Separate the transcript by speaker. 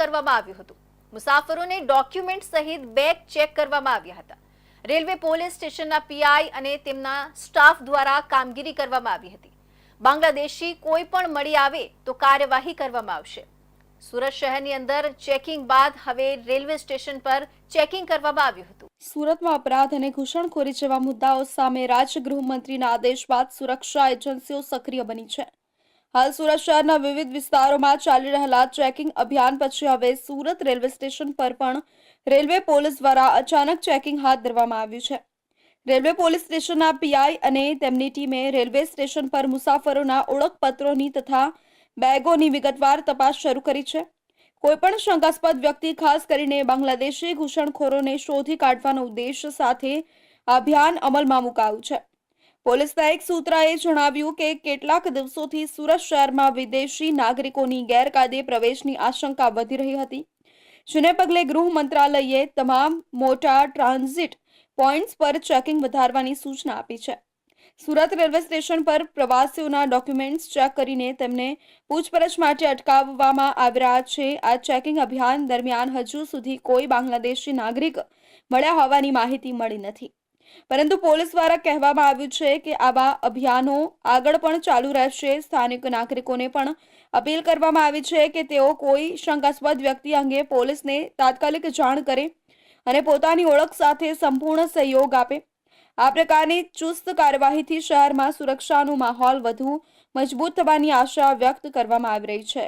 Speaker 1: કરવામાં આવ્યું હતું. મુસાફરોને ડોક્યુમેન્ટ સહિત બેગ ચેક કરવામાં આવ્યા હતા. રેલવે પોલીસ સ્ટેશનના પીઆઈ અને તેમના સ્ટાફ દ્વારા કામગીરી કરવામાં આવી હતી. બાંગ્લાદેશી કોઈ પણ મળી આવે તો કાર્યવાહી કરવામાં આવશે. સુરત શહેરની અંદર ચેકિંગ બાદ હવે રેલવે સ્ટેશન પર ચેકિંગ કરવામાં આવ્યું હતું.
Speaker 2: સુરતમાં અપરાધ અને ઘૂસણખોરી જેવા મુદ્દાઓ સામે રાજ્ય ગૃહમંત્રીના આદેશ બાદ સુરક્ષા એજન્સીઓ સક્રિય બની છે. હાલ સુરત શહેરના વિવિધ વિસ્તારોમાં ચાલી રહેલા ચેકિંગ અભિયાન પછી હવે સુરત રેલવે સ્ટેશન પર પણ રેલવે પોલીસ દ્વારા અચાનક ચેકિંગ હાથ ધરવામાં આવ્યું છે. રેલવે પોલીસ સ્ટેશનના પીઆઈ અને તેમની ટીમે રેલવે સ્ટેશન પર મુસાફરોના ઓળખપત્રોની તથા બેગોની વિગતવાર તપાસ શરૂ કરી છે. કોઈપણ શંકાસ્પદ વ્યક્તિ, ખાસ કરીને બાંગ્લાદેશી ઘૂસણખોરોને શોધી કાઢવાનો ઉદ્દેશ સાથે અભિયાન અમલમાં મુકાયું છે. પોલીસના એક સૂત્રએ જણાવ્યું કે કેટલાક દિવસોથી સુરત શહેરમાં વિદેશી નાગરિકોની ગેરકાયદે પ્રવેશની આશંકા વધી રહી હતી, જેને પગલે ગૃહ મંત્રાલયે તમામ મોટા ટ્રાન્ઝિટ પોઈન્ટ્સ પર ચેકિંગ વધારવાની સૂચના આપી છે. સુરત રેલવે સ્ટેશન પર પ્રવાસીઓના ડોક્યુમેન્ટ્સ ચેક કરીને તેમને પૂછપરછ માટે અટકાવવામાં આવી રહ્યા છે. આ ચેકિંગ અભિયાન દરમિયાન હજુ સુધી કોઈ બાંગ્લાદેશી નાગરિક મળ્યા હોવાની માહિતી મળી નથી. પરંતુ પોલીસ દ્વારા કહેવામાં આવ્યું છે કે આવા અભિયાનો આગળ પણ ચાલુ રહેશે. સ્થાનિક નાગરિકોને પણ અપીલ કરવામાં આવી છે કે તેઓ કોઈ શંકાસ્પદ વ્યક્તિ અંગે પોલીસને તાત્કાલિક જાણ કરે અને પોતાની ઓળખ સાથે સંપૂર્ણ સહયોગ આપે. આ પ્રકારની ચુસ્ત કાર્યવાહીથી શહેરમાં સુરક્ષાનો માહોલ વધુ મજબૂત થવાની આશા વ્યક્ત કરવામાં આવી રહી છે.